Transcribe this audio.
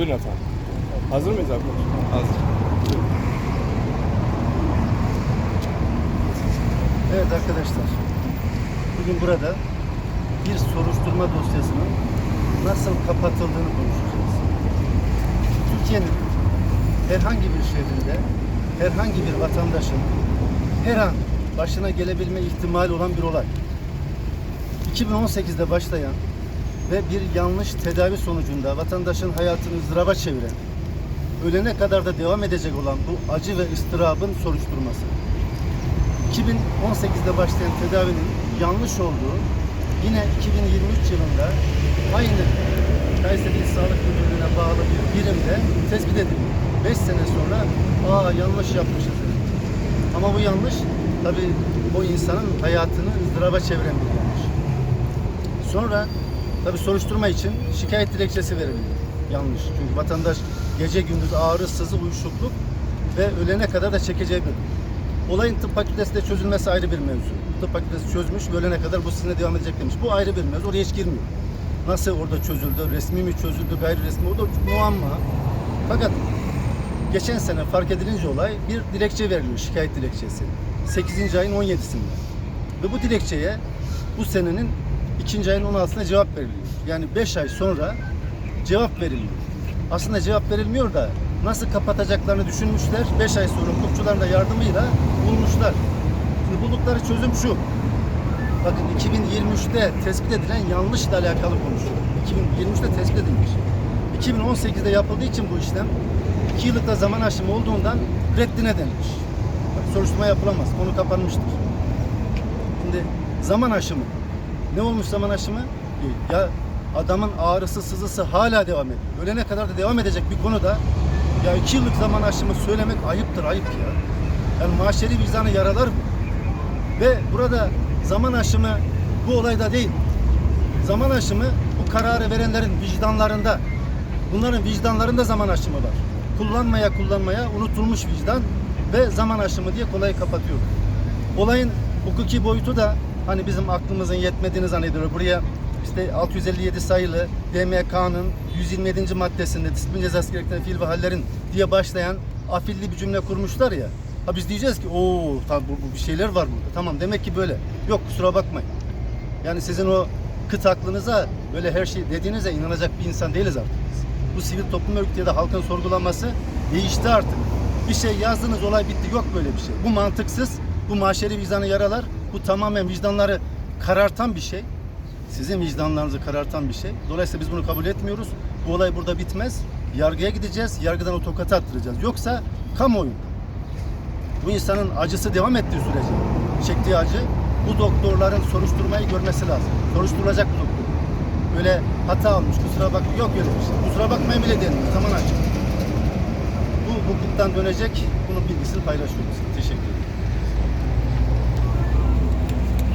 Buyurun efendim. Hazır mıyız arkadaşlar? Hazır. Evet arkadaşlar, bugün burada bir soruşturma dosyasının nasıl kapatıldığını konuşacağız. Türkiye'nin herhangi bir şehrinde herhangi bir vatandaşın her an başına gelebilme ihtimali olan bir olay. 2018'de başlayan ve bir yanlış tedavi sonucunda vatandaşın hayatını ızdıraba çeviren, ölene kadar da devam edecek olan bu acı ve ıstırabın soruşturması. 2018'de başlayan tedavinin yanlış olduğu yine 2023 yılında aynı Kayseri İl Sağlık Müdürlüğü'ne bağlı bir birimde tespit edildi. 5 sene sonra aa yanlış yapmışız dedi. Ama bu yanlış tabi o insanın hayatını ızdıraba çeviren bir yanlış. Sonra tabi soruşturma için şikayet dilekçesi verildi. Yanlış. Çünkü vatandaş gece gündüz ağrı, sızı, uyuşukluk ve ölene kadar da çekeceği bir Olayın tıp fakültesinde çözülmesi ayrı bir mevzu. Tıp fakültesi çözmüş, ölene kadar bu sizinle devam edecek demiş. Bu ayrı bir mevzu, oraya hiç girmiyor. Nasıl orada çözüldü, resmi mi çözüldü, gayri resmi, o da muamma. Fakat geçen sene fark edilince olay bir dilekçe veriliyor, şikayet dilekçesi. 8. ayın 17'sinde. Ve bu dilekçeye bu senenin 2. ayın 16'sında cevap veriliyor. Yani 5 ay sonra cevap veriliyor. Aslında cevap verilmiyor da nasıl kapatacaklarını düşünmüşler. 5 ay sonra hukukçuların da yardımıyla bulmuşlar. Şimdi buldukları çözüm şu. Bakın 2023'te tespit edilen yanlışla alakalı konuşuyor. 2023'te tespit edilmiş. 2018'de yapıldığı için bu işlem 2 yıllık da zaman aşımı olduğundan reddine denilmiş. Soruşturma yapılamaz. Konu kapanmıştır. Şimdi zaman aşımı. Ne olmuş zaman aşımı? Ya adamın ağrısı, sızısı hala devam ediyor. Ölene kadar da devam edecek bir konuda ya iki yıllık zaman aşımı söylemek ayıptır, ayıp ya. Yani maşeri vicdanı yaralar bu. Ve burada zaman aşımı bu olayda değil. Zaman aşımı bu kararı verenlerin vicdanlarında. Bunların vicdanlarında zaman aşımı var. Kullanmaya kullanmaya unutulmuş vicdan ve zaman aşımı diye kolayı kapatıyor. Olayın hukuki boyutu da hani bizim aklımızın yetmediğini zannediyor. Buraya işte 657 sayılı DMK'nın 127. maddesinde disiplin cezası gerektiren fiil ve hallerin diye başlayan afilli bir cümle kurmuşlar ya. Ha biz diyeceğiz ki o tamam bu, bu bir şeyler var burada. Tamam demek ki böyle. Yok kusura bakmayın. Yani sizin o kıt aklınıza böyle her şey dediğinize inanacak bir insan değiliz artık. Bu sivil toplum örgütü ya da halkın sorgulaması değişti artık. Bir şey yazdınız olay bitti. Yok böyle bir şey. Bu mantıksız. Bu maşeri vicdanı yaralar. Bu tamamen vicdanları karartan bir şey. Sizin vicdanlarınızı karartan bir şey. Dolayısıyla biz bunu kabul etmiyoruz. Bu olay burada bitmez. Yargıya gideceğiz. Yargıdan o tokatı attıracağız. Yoksa kamuoyu bu insanın acısı devam ettiği sürece çektiği acı bu doktorların soruşturmayı görmesi lazım. Soruşturulacak bu doktor. Böyle hata almış kusura bak yok öyle şey. Kusura bakmayın bile denmiyor. Zaman açık. Bu hukuktan dönecek. Bunun bilgisini paylaşıyoruz. Teşekkür ederim.